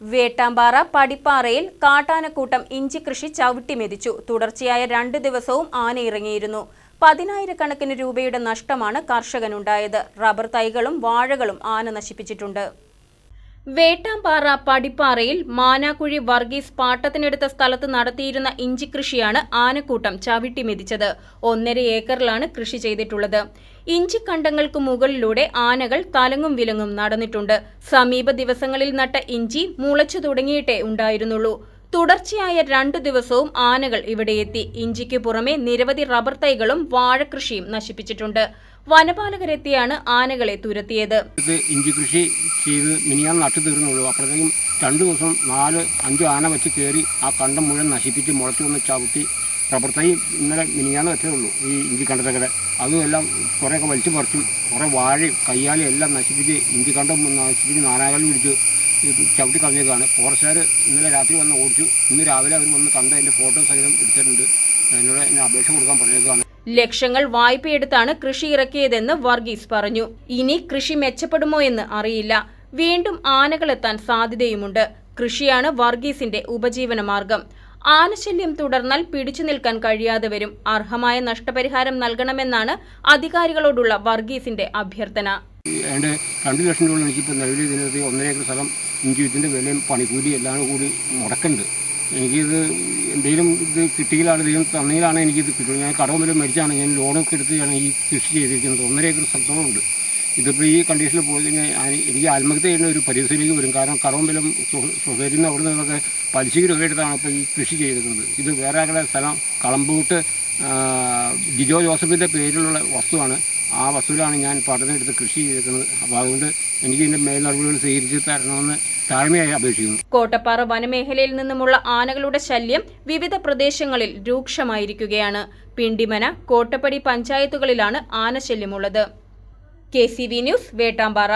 വേട്ടാമ്പാറ പടിപ്പാറയിൽ കാട്ടാനക്കൂട്ടം ഇഞ്ചി കൃഷി ചവിട്ടിമെതിച്ചു തുടർച്ചയായ രണ്ട് ദിവസവും ആന ഇറങ്ങിയിരുന്നു പതിനായിരക്കണക്കിന് രൂപയുടെ നഷ്ടമാണ് കർഷകനുണ്ടായത്. റബ്ബർ തൈകളും വാഴകളും ആന നശിപ്പിച്ചിട്ടുണ്ട്. വേട്ടാമ്പാറ പടിപ്പാറയിൽ മാനാക്കുഴി വർഗീസ് പാട്ടത്തിനെടുത്ത സ്ഥലത്ത് നടത്തിയിരുന്ന ഇഞ്ചി കൃഷിയാണ് ആനക്കൂട്ടം ചവിട്ടിമെതിച്ചത് ഒന്നര ഏക്കറിലാണ് കൃഷി ചെയ്തിട്ടുള്ളത്. ഇഞ്ചിക്കണ്ടങ്ങൾക്ക് മുകളിലൂടെ ആനകൾ തലങ്ങും വിലങ്ങും നടന്നിട്ടുണ്ട്. സമീപ ദിവസങ്ങളിൽ നട്ട ഇഞ്ചി മുളച്ചു തുടങ്ങിയിട്ടേ ഉണ്ടായിരുന്നുള്ളൂ. തുടർച്ചയായ രണ്ടു ദിവസവും ആനകൾ ഇവിടെ എത്തി. ഇഞ്ചിക്ക് പുറമെ നിരവധി റബ്ബർ തൈകളും വാഴകൃഷിയും നശിപ്പിച്ചിട്ടുണ്ട്. വനപാലകരെത്തിയാണ് ആനകളെ തുരത്തിയത്. ഇത് ഇഞ്ചി കൃഷി ചെയ്ത് മിനിയാൻ നട്ടു തീർന്നുള്ളൂ. അപ്പോഴത്തേക്കും രണ്ടു ദിവസം നാല് അഞ്ച് ആന വെച്ച് കയറി ആ കണ്ടം മുഴുവൻ നശിപ്പിച്ച് മുളച്ചു വന്ന് ചവിട്ടി റബ്ബർ തൈ ഇന്നലെ മിനിഞ്ഞാന്ന് വെച്ചേ ഉള്ളൂ ഈ ഇഞ്ചി കണ്ടതൊക്കെ. അതും എല്ലാം കുറേയൊക്കെ വലിച്ചു പറിച്ചും കുറേ വാഴയും കയ്യാലും എല്ലാം നശിപ്പിച്ച് ഇഞ്ചി കണ്ടും നശിപ്പിച്ച് നാനാകൾ പിടിച്ച് ചവിട്ടി കളഞ്ഞേക്കാണ്. ഫോറസ്റ്റുകാർ ഇന്നലെ രാത്രി വന്ന് ഓടിച്ചു ഇന്ന് രാവിലെ അവർ വന്ന് കണ്ട് അതിന്റെ ഫോട്ടോ സഹിതം എടുത്തിട്ടുണ്ട്. എന്നോട് എന്നെ അപേക്ഷ കൊടുക്കാൻ പറഞ്ഞേക്കാണ്. ലക്ഷങ്ങൾ വായ്പയെടുത്താണ് കൃഷി ഇറക്കിയതെന്ന് വർഗീസ് പറഞ്ഞു. ഇനി കൃഷി മെച്ചപ്പെടുമോ എന്ന് അറിയില്ല. വീണ്ടും ആനകളെത്താൻ സാധ്യതയുമുണ്ട്. കൃഷിയാണ് വർഗീസിന്റെ ഉപജീവന മാർഗം ആനശല്യം തുടർന്നാൽ പിടിച്ചു നിൽക്കാൻ കഴിയാതെ വരും. അർഹമായ നഷ്ടപരിഹാരം നൽകണമെന്നാണ് അധികാരികളോടുള്ള വർഗീസിന്റെ അഭ്യർത്ഥന. എന്റെ രണ്ട് ലക്ഷം രൂപ എനിക്കിപ്പോൾ നിലവിൽ ഇതിനകത്ത് ഒന്നര ഏക്കർ സ്ഥലം ഇഞ്ചി ഇതിന്റെ വിലയും പണിക്കൂലി എല്ലാം കൂടി മുടക്കുന്നുണ്ട്. എനിക്കിത് എന്തെങ്കിലും ഇത് കിട്ടിയിലാണ് ദൈവം തന്നെങ്കിലാണ് എനിക്കിത് കിട്ടുന്നത്. ഞാൻ കടവും വരെ മരിച്ചാണ് ഞാൻ ലോണൊക്കെ എടുത്താണ് ഈ കൃഷി ചെയ്തിരിക്കുന്നത്. ഒന്നര ഏക്കർ സ്ഥലത്തോളമുണ്ട് ഇതിപ്പോൾ ഈ കണ്ടീഷനിൽ പോയി കഴിഞ്ഞാൽ എനിക്ക് ആത്മഹത്യ ചെയ്യുന്ന ഒരു പരിസ്ഥിതിയിലേക്ക് വരും. കാരണം കറവമ്പലം സ്വകാര്യത്തിൽ നിന്ന് നിന്നൊക്കെ പലിശയ്ക്ക് രൂപ എടുത്താണ് ഇപ്പോൾ ഈ കൃഷി ചെയ്തിരുന്നത് ഇത് വേറെ ആകെ സ്ഥലം? കളമ്പൂട്ട് ജിജോ ജോസഫിന്റെ പേരിലുള്ള വസ്തുവാണ്. ആ വസ്തുവിലാണ് ഞാൻ പഠനമെടുത്ത് കൃഷി ചെയ്തിരിക്കുന്നത്. അപ്പോൾ അതുകൊണ്ട് എനിക്ക് ഇതിന്റെ മേൽ നടപടികൾ സ്വീകരിച്ച് തരണമെന്ന് താഴ്മയായി അപേക്ഷിക്കുന്നു. കോട്ടപ്പാറ വനമേഖലയിൽ നിന്നുമുള്ള ആനകളുടെ ശല്യം വിവിധ പ്രദേശങ്ങളിൽ രൂക്ഷമായിരിക്കുകയാണ്. പിണ്ടിമന കോട്ടപ്പടി പഞ്ചായത്തുകളിലാണ് ആനശല്യമുള്ളത്. K C V news Vettampara.